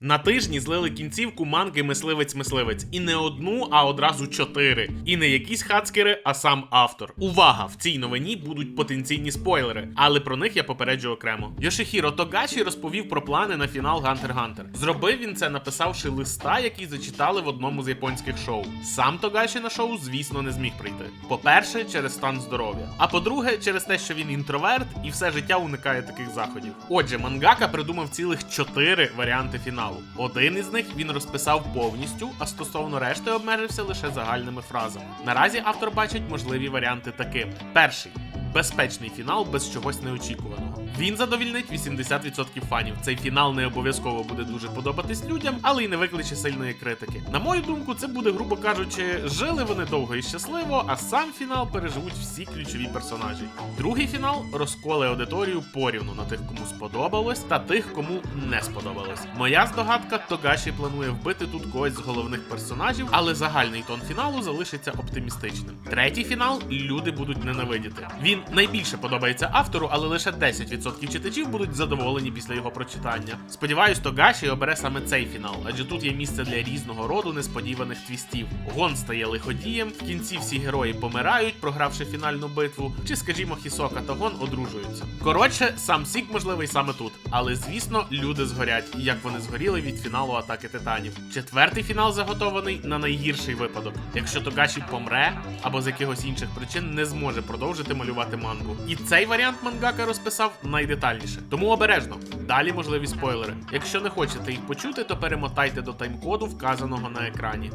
На тижні злили кінцівку манги мисливець-мисливець. І не одну, а одразу чотири. І не якісь хацкери, а сам автор. Увага! В цій новині будуть потенційні спойлери, але про них я попереджу окремо. Йошихіро Тогаші розповів про плани на фінал Гантер Гантер. Зробив він це, написавши листа, який зачитали в одному з японських шоу. Сам Тогаші на шоу, звісно, не зміг прийти. По-перше, через стан здоров'я. А по-друге, через те, що він інтроверт і все життя уникає таких заходів. Отже, мангака придумав цілих чотири варіанти фіналу. Один із них він розписав повністю, а стосовно решти обмежився лише загальними фразами. Наразі автор бачить можливі варіанти такими: перший безпечний фінал без чогось неочікуваного. Він задовільнить 80% фанів. Цей фінал не обов'язково буде дуже подобатись людям, але й не викличе сильної критики. На мою думку, це буде, грубо кажучи, жили вони довго і щасливо, а сам фінал переживуть всі ключові персонажі. Другий фінал розколе аудиторію порівну на тих, кому сподобалось, та тих, кому не сподобалось. Моя здогадка, Тогаші планує вбити тут когось з головних персонажів, але загальний тон фіналу залишиться оптимістичним. Третій фінал люди будуть ненавидіти. Він найбільше подобається автору, але лише 10% читачів будуть задоволені після його прочитання. Сподіваюсь, Тогаші обере саме цей фінал, адже тут є місце для різного роду несподіваних твістів. Гон стає лиходієм, в кінці всі герої помирають, програвши фінальну битву, чи, скажімо, Хісока та Гон одружуються. Коротше, сам сік можливий саме тут, але звісно, люди згорять, як вони згоріли від фіналу атаки титанів. Четвертий фінал заготований на найгірший випадок, якщо Тогаші помре або з якихось інших причин не зможе продовжити малювати мангу. І цей варіант мангака розписав найдетальніше. Тому обережно. Далі можливі спойлери. Якщо не хочете їх почути, то перемотайте до тайм-коду, вказаного на екрані.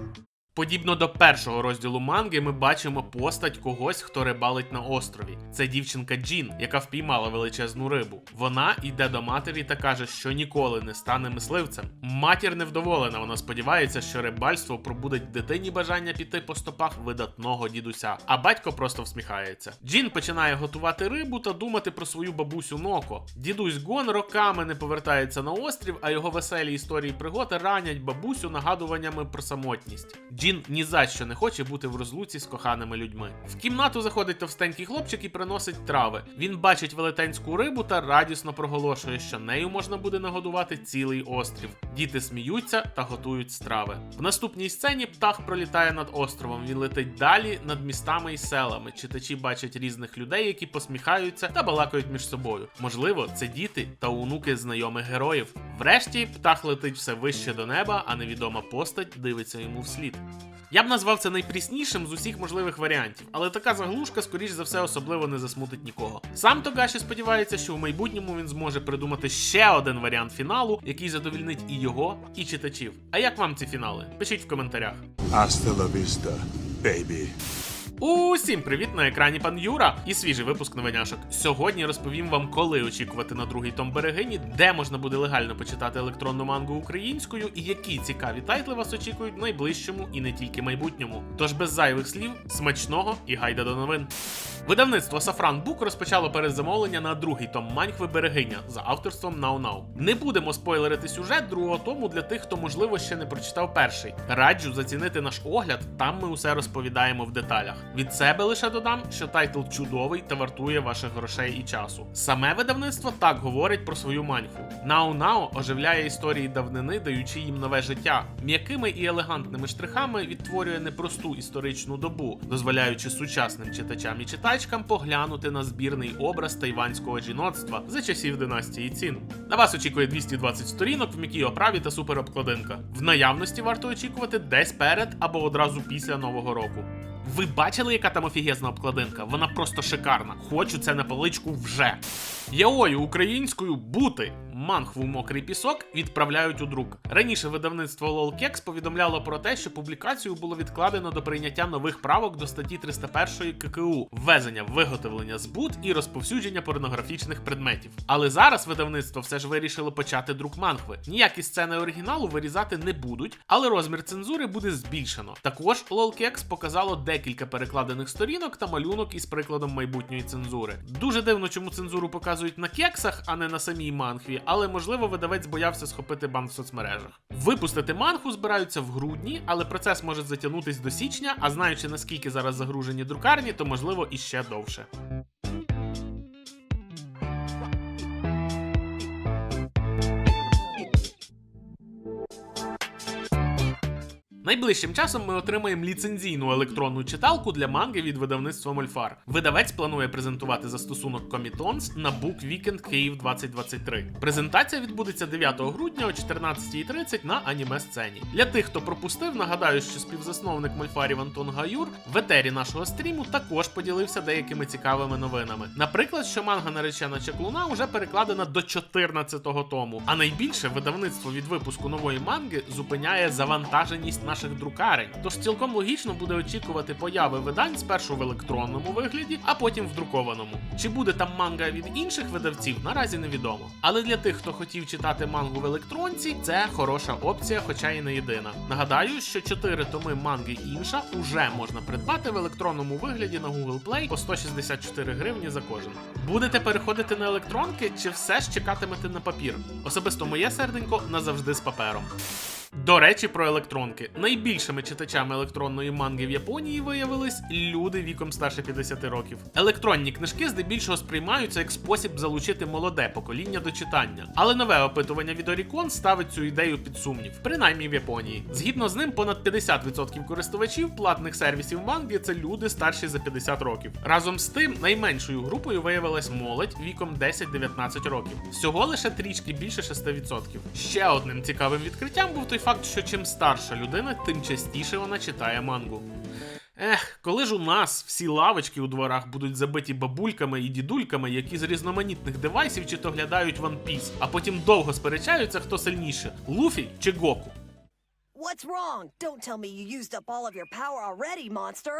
Подібно до першого розділу манги, ми бачимо постать когось, хто рибалить на острові. Це дівчинка Джін, яка впіймала величезну рибу. Вона йде до матері та каже, що ніколи не стане мисливцем. Матір невдоволена. Вона сподівається, що рибальство пробудить дитині бажання піти по стопах видатного дідуся. А батько просто всміхається. Джін починає готувати рибу та думати про свою бабусю Ноко. Дідусь Гон роками не повертається на острів, а його веселі історії пригод ранять бабусю нагадуваннями про самотність. Джін ні за що не хоче бути в розлуці з коханими людьми. В кімнату заходить товстенький хлопчик і приносить трави. Він бачить велетенську рибу та радісно проголошує, що нею можна буде нагодувати цілий острів. Діти сміються та готують страви. В наступній сцені птах пролітає над островом. Він летить далі над містами і селами. Читачі бачать різних людей, які посміхаються та балакають між собою. Можливо, це діти та онуки знайомих героїв. Врешті птах летить все вище до неба, а невідома постать дивиться йому вслід. Я б назвав це найпріснішим з усіх можливих варіантів, але така заглушка, скоріш за все, особливо не засмутить нікого. Сам Тогаші сподівається, що в майбутньому він зможе придумати ще один варіант фіналу, який задовільнить і його, і читачів. А як вам ці фінали? Пишіть в коментарях. Hasta la vista, baby. Усім привіт на екрані пан Юра і свіжий випуск новиняшок. Сьогодні розповім вам, коли очікувати на другий том берегині, де можна буде легально почитати електронну мангу українською, і які цікаві тайтли вас очікують в найближчому і не тільки майбутньому. Тож без зайвих слів, смачного і гайда до новин. Видавництво Safran Book розпочало передзамовлення на другий том маньхви берегиня за авторством Now. Не будемо спойлерити сюжет другого тому для тих, хто можливо ще не прочитав перший. Раджу зацінити наш огляд, там ми усе розповідаємо в деталях. Від себе лише додам, що тайтл чудовий та вартує ваших грошей і часу. Саме видавництво так говорить про свою маньху. Now Now оживляє історії давнини, даючи їм нове життя. М'якими і елегантними штрихами відтворює непросту історичну добу, дозволяючи сучасним читачам і читачкам поглянути на збірний образ тайванського жіноцтва за часів династії Цін. На вас очікує 220 сторінок в м'якій оправі та суперобкладинка. В наявності варто очікувати десь перед або одразу після нового року. Ви бачили, яка там офігезна обкладинка? Вона просто шикарна. Хочу це на поличку вже. Яою українською бути. Манхву мокрий пісок відправляють у друк. Раніше видавництво LOLKEX повідомляло про те, що публікацію було відкладено до прийняття нових правок до статті 301 ККУ ввезення, виготовлення, збут і розповсюдження порнографічних предметів. Але зараз видавництво все ж вирішило почати друк манхви. Ніякі сцени оригіналу вирізати не будуть, але розмір цензури буде збільшено. Також LOLKEX показало декілька перекладених сторінок та малюнок із прикладом майбутньої цензури. Дуже дивно, чому цензуру показують на кексах, а не на самій манхві, але можливо видавець боявся схопити бан в соцмережах. Випустити манху збираються в грудні, але процес може затягнутись до січня, а знаючи наскільки зараз загружені друкарні, то можливо і ще довше. Найближчим часом ми отримаємо ліцензійну електронну читалку для манги від видавництва Мольфар. Видавець планує презентувати застосунок Comitons на Book Weekend Київ 2023. Презентація відбудеться 9 грудня о 14.30 на аніме сцені. Для тих, хто пропустив, нагадаю, що співзасновник Мольфарів Антон Гаюр в етері нашого стріму також поділився деякими цікавими новинами. Наприклад, що манга наречена чаклуна вже перекладена до 14-го тому. А найбільше видавництво від випуску нової манги зупиняє завантаженість наших друкарень. Тож цілком логічно буде очікувати появи видань спершу в електронному вигляді, а потім в друкованому. Чи буде там манга від інших видавців, наразі невідомо. Але для тих, хто хотів читати мангу в електронці, це хороша опція, хоча і не єдина. Нагадаю, що 4 томи манги інша уже можна придбати в електронному вигляді на Google Play по 164 гривні за кожен. Будете переходити на електронки чи все ж чекатимете на папір? Особисто моє серденько назавжди з папером. До речі, про електронки. Найбільшими читачами електронної манги в Японії виявились люди віком старше 50 років. Електронні книжки здебільшого сприймаються як спосіб залучити молоде покоління до читання. Але нове опитування від Oricon ставить цю ідею під сумнів, принаймні в Японії. Згідно з ним, понад 50% користувачів платних сервісів манги це люди старші за 50 років. Разом з тим, найменшою групою виявилась молодь віком 10-19 років. Всього лише трішки більше 6%. Ще одним цікавим відкриттям був той факт, що чим старша людина, тим частіше вона читає мангу. Ех, коли ж у нас всі лавочки у дворах будуть забиті бабульками і дідульками, які з різноманітних девайсів чи то глядають One Piece, а потім довго сперечаються, хто сильніше Луфі чи Гоку. What's wrong? Don't tell me you used up all of your power already, monster.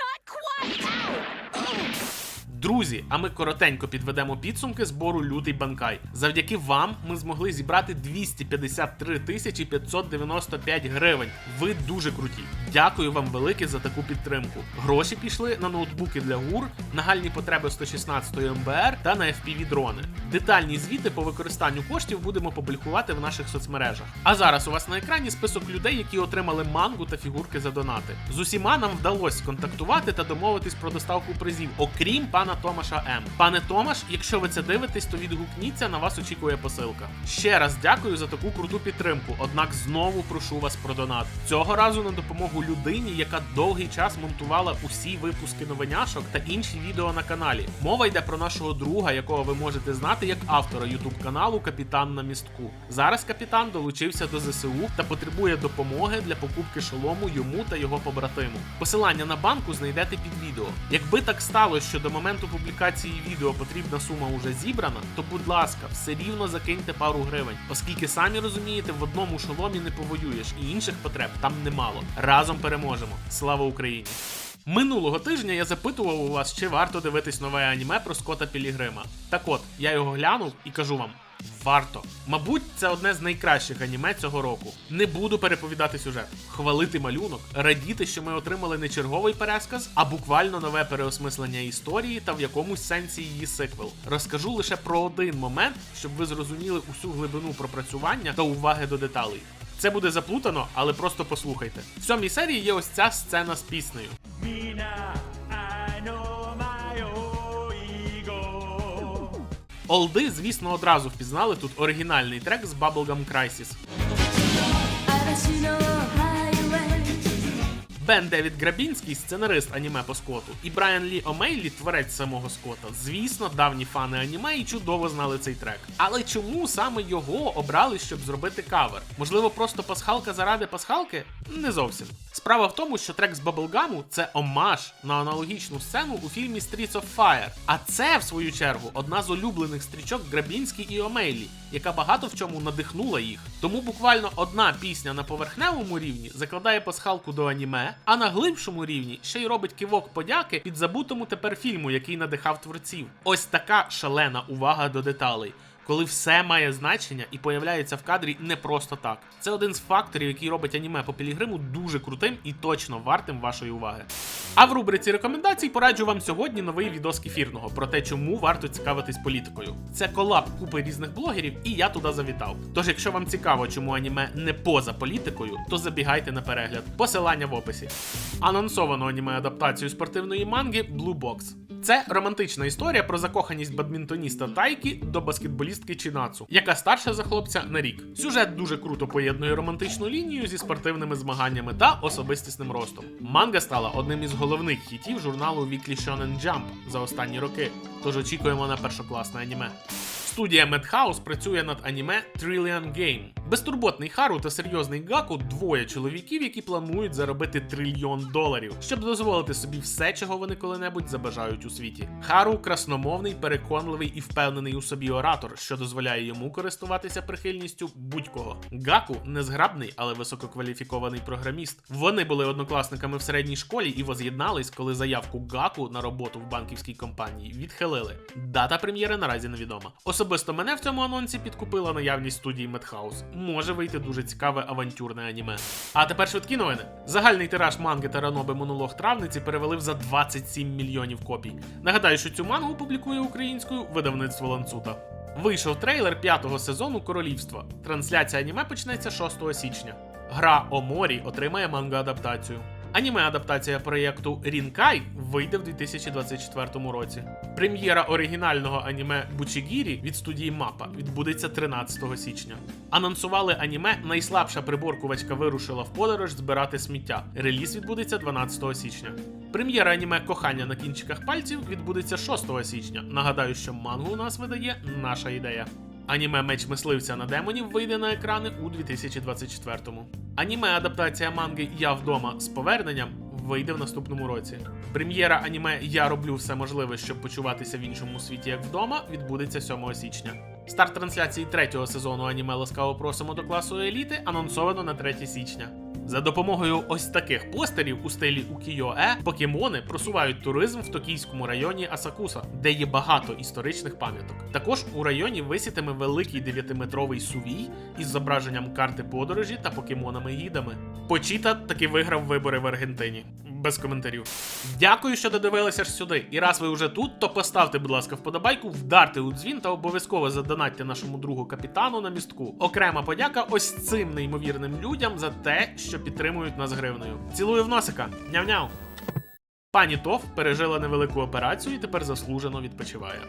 Not quite! Друзі, а ми коротенько підведемо підсумки збору лютий банкай. Завдяки вам ми змогли зібрати 253 тисячі 595 гривень. Ви дуже круті. Дякую вам велике за таку підтримку. Гроші пішли на ноутбуки для ГУР, нагальні потреби 116 МБР та на FPV дрони. Детальні звіти по використанню коштів будемо публікувати в наших соцмережах. А зараз у вас на екрані список людей, які отримали мангу та фігурки за донати. З усіма нам вдалося сконтактувати та домовитись про доставку призів, окрім пана Томаша М. Пане Томаш, якщо ви це дивитесь, то відгукніться, на вас очікує посилка. Ще раз дякую за таку круту підтримку. Однак знову прошу вас про донат. Цього разу на допомогу людині, яка довгий час монтувала усі випуски новиняшок та інші відео на каналі. Мова йде про нашого друга, якого ви можете знати як автора ютуб каналу Капітан на містку. Зараз капітан долучився до ЗСУ та потребує допомоги для покупки шолому йому та його побратиму. Посилання на банку знайдете під відео. Якби так сталося, що до моменту публікації відео потрібна сума уже зібрана, то будь ласка, все рівно закиньте пару гривень, оскільки самі розумієте, в одному шоломі не повоюєш, і інших потреб там немало. Разом переможемо. Слава Україні! Минулого тижня я запитував у вас, чи варто дивитись нове аніме про Скота Пілігрима. Так от, я його глянув і кажу вам. Варто. Мабуть, це одне з найкращих аніме цього року. Не буду переповідати сюжет, хвалити малюнок, радіти, що ми отримали не черговий пересказ, а буквально нове переосмислення історії та в якомусь сенсі її сиквел. Розкажу лише про один момент, щоб ви зрозуміли усю глибину пропрацювання та уваги до деталей. Це буде заплутано, але просто послухайте. В сьомій серії є ось ця сцена з піснею. Олди, звісно, одразу впізнали тут оригінальний трек з Bubblegum Crisis. Бен Девід Грабінський, сценарист аніме по скоту, і Брайан Лі Омейлі, творець самого Скота, звісно, давні фани аніме і чудово знали цей трек. Але чому саме його обрали, щоб зробити кавер? Можливо, просто пасхалка заради пасхалки? Не зовсім. Справа в тому, що трек з Баблгаму це омаж на аналогічну сцену у фільмі Streets of Fire. А це, в свою чергу, одна з улюблених стрічок Грабінський і Омейлі, яка багато в чому надихнула їх. Тому буквально одна пісня на поверхневому рівні закладає пасхалку до аніме а на глибшому рівні ще й робить кивок подяки під забутому тепер фільму, який надихав творців. Ось така шалена увага до деталей. Коли все має значення і появляється в кадрі не просто так. Це один з факторів, який робить аніме по Пілігриму дуже крутим і точно вартим вашої уваги. А в рубриці рекомендацій пораджу вам сьогодні новий відос кефірного про те, чому варто цікавитись політикою. Це колаб купи різних блогерів, і я туди завітав. Тож, якщо вам цікаво, чому аніме не поза політикою, то забігайте на перегляд. Посилання в описі. Анонсовано аніме адаптацію спортивної манги Blue Box. Це романтична історія про закоханість бадмінтоніста Тайкі до баскетболістки Чінацу, яка старша за хлопця на рік. Сюжет дуже круто поєднує романтичну лінію зі спортивними змаганнями та особистісним ростом. Манга стала одним із головних хітів журналу Weekly Shonen Jump за останні роки. Тож очікуємо на першокласне аніме. Студія Madhouse працює над аніме Trillion Game. Безтурботний Хару та серйозний Гаку двоє чоловіків, які планують заробити трильйон доларів, щоб дозволити собі все, чого вони коли-небудь забажають у світі. Хару красномовний, переконливий і впевнений у собі оратор, що дозволяє йому користуватися прихильністю будь-кого. Гаку незграбний, але висококваліфікований програміст. Вони були однокласниками в середній школі і воз'єднались, коли заявку Гаку на роботу в банківській компанії відхилили. Дата прем'єри наразі невідома. Особисто мене в цьому анонсі підкупила наявність студії Madhouse. Може вийти дуже цікаве авантюрне аніме. А тепер швидкі новини. Загальний тираж манги та раноби монолог травниці перевели за 27 мільйонів копій. Нагадаю, що цю мангу публікує українською видавництво Ланцута. Вийшов трейлер п'ятого сезону Королівства. Трансляція аніме почнеться 6 січня. Гра о морі отримає манга-адаптацію. Аніме-адаптація проєкту Рінкай вийде в 2024 році. Прем'єра оригінального аніме Бучігірі від студії Мапа відбудеться 13 січня. Анонсували аніме Найслабша приборкувачка вирушила в подорож збирати сміття. Реліз відбудеться 12 січня. Прем'єра аніме Кохання на кінчиках пальців відбудеться 6 січня. Нагадаю, що мангу у нас видає наша ідея. Аніме Меч мисливця на демонів вийде на екрани у 2024-му. Аніме адаптація манги Я вдома з поверненням вийде в наступному році. Прем'єра аніме Я роблю все можливе, щоб почуватися в іншому світі як вдома, відбудеться 7 січня. Старт трансляції третього сезону аніме Ласкаво просимо до класу еліти анонсовано на 3 січня. За допомогою ось таких постерів у стилі укіо-е покемони просувають туризм в токійському районі Асакуса, де є багато історичних пам'яток. Також у районі висітиме великий 9-метровий сувій із зображенням карти подорожі та покемонами-гідами. Почіта таки виграв вибори в Аргентині. Без коментарів. Дякую, що додивилися аж сюди. І раз ви вже тут, то поставте, будь ласка, вподобайку, вдарте у дзвін та обов'язково задонатьте нашому другу капітану на містку. Окрема подяка ось цим неймовірним людям за те, що підтримують нас гривнею. Цілую в носика. Няв-няв. Пані Тоф пережила невелику операцію і тепер заслужено відпочиває.